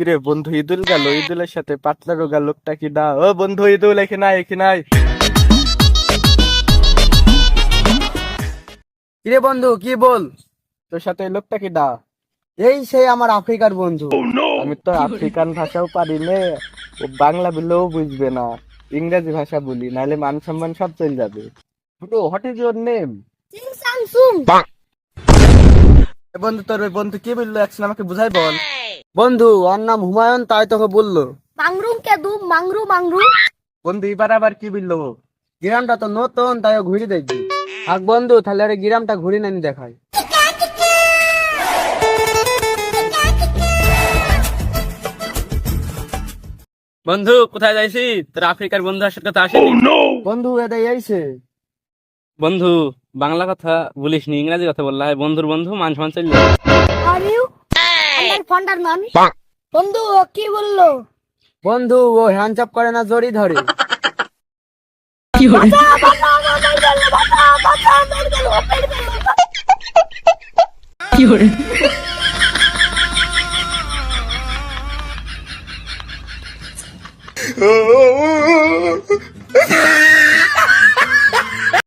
কিরে বন্ধু ইদুল গেল ঈদুলের সাথে পাতলা রোগা লোকটা কি না? ও বন্ধু ঈদুল এখানে আয় এখানে আয়। কিরে বন্ধু কি বল? তোর সাথে এই লোকটা কি না? এই সেই আমার আফ্রিকার বন্ধু। আমি তো আফ্রিকান ভাষাও পারি নে ও বাংলা বললেও বুঝবে না। ইংরেজি ভাষা বলি নাহলে মান সম্মান সব চলে যাবে। Bro what is your name বন্ধু তোর ওই বন্ধু কি বলল? একশন আমাকে বুঝাই বল। বন্ধু ওর নাম হুমায়ুন তাই তোকে বলল। মাংরুম কে দু মাংরু মাংরু। বন্ধু এবার আবার কি বলল? গ্রামটা তো নতুন তাই ঘুরে দেখবি। থাক বন্ধু তাহলে আরে গ্রামটা ঘুরে নানি দেখাই। বন্ধু কোথায় যাইছি? তোর আফ্রিকার বন্ধু আসার কথা আসেনি? বন্ধু এটাই এইছে বন্ধু বাংলা কথা বলিস নি ইংরাজি কথা বললা। বন্ধুর বন্ধু মান সম্মান চললে আর ইউ ফন্ডার ম্যান বন্ধু ও কি বলল? বন্ধু ও হ্যান্ডচাপ করে না জড়ি ধরে। বাবা বাবা মেরে